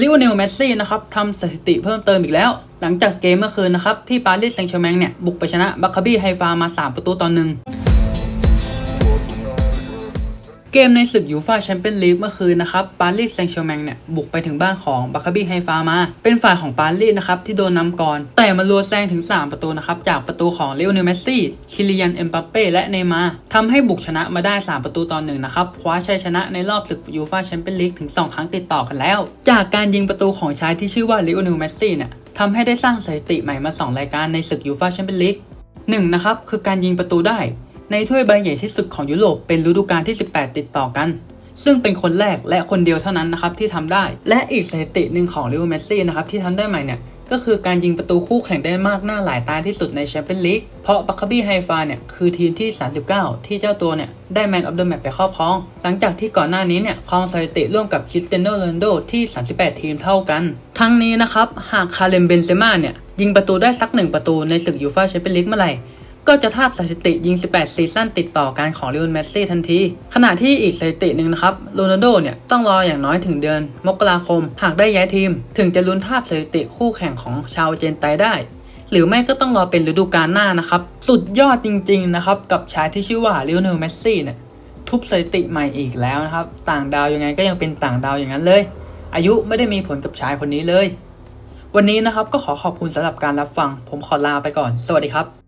ลิโอเนลเมสซี่นะครับทำสถิติเพิ่มเติมอีกแล้ว หลังจากเกมเมื่อคืนนะครับ ที่ปารีสแซงต์แชร์แมงเนี่ย บุกไปชนะบัคคาบี้ไฮฟามา 3 ประตูต่อหนึ่ง เกมในศึกยูฟาแชมเปี้ยนลีกเมื่อคืนนะครับปารีสแซงต์แชร์แมงเนี่ยบุกไปถึงบ้านของบัคคาบี้ไฮฟามา เป็นฝ่ายของปารีสนะครับที่โดนนำก่อน แต่มาลัวแซงถึง 3 ประตูนะครับจากประตูของเลโอเนลเมสซี่ คิลิยันเอ็มบัปเป้และเนย์มาร์ทำให้บุกชนะมาได้ 3 ประตูต่อหนึ่งนะครับคว้าชัยชนะในรอบศึกยูฟาแชมเปี้ยนลีกถึง 2 ครั้งติดต่อกันแล้ว จากการยิงประตูของชายที่ชื่อว่าเลโอเนลเมสซี่เนี่ยทำให้ได้สร้างสถิติใหม่มา 2 รายการในศึกยูฟาแชมเปี้ยนลีกหนึ่งนะครับคือการยิงประตูได้ ในถ้วยใบใหญ่ที่สุดของยุโรปเป็นฤดูกาลที่ 18 ติดต่อกัน ซึ่งเป็นคนแรกและคนเดียวเท่านั้นนะครับที่ทำได้ และอีกสถิติหนึ่งของลิโอเมซี่นะครับที่ทำได้ใหม่เนี่ยก็คือการยิงประตูคู่แข่งได้มากหน้าหลายตาที่สุดในแชมเปี้ยนลีก เพราะบัคคาบี้ไฮฟาเนี่ยคือทีมที่ 39 ที่เจ้าตัวเนี่ยได้แมนออฟเดอะแมตช์ไปครอบครอง หลังจากที่ก่อนหน้านี้เนี่ยครองสถิติร่วมกับคริสเตียโนโรนโดที่ 38 ทีมเท่ากัน ทั้งนี้นะครับ หากคาเลมเบนเซม่าเนี่ยยิงประตูได้สักหนึ่งประตูในศึกยูฟาแชมเปี้ยนลีกเมื่อไหร่ ก็จะทาบสถิติยิง 18 ซีซั่นติดต่อกันของลิโอนเมสซี่ทันที ขณะที่อีกสถิติหนึ่งนะครับโรนัลโดเนี่ยต้องรออย่างน้อยถึงเดือน มกราคม หากได้ย้ายทีม ถึงจะลุ้นทาบสถิติคู่แข่งของชาวเจนไตได้ หรือไม่ก็ต้องรอเป็นฤดูกาลหน้านะครับ สุดยอดจริงๆนะครับกับชายที่ชื่อว่าลิโอเนลเมสซี่เนี่ยทุบสถิติใหม่อีกแล้วนะครับ ต่างดาวยังไงก็ยังเป็นต่างดาวอย่างนั้นเลย อายุไม่ได้มีผลกับชายคนนี้เลย วันนี้นะครับก็ขอขอบคุณสำหรับการรับฟัง ผมขอลาไปก่อน สวัสดีครับ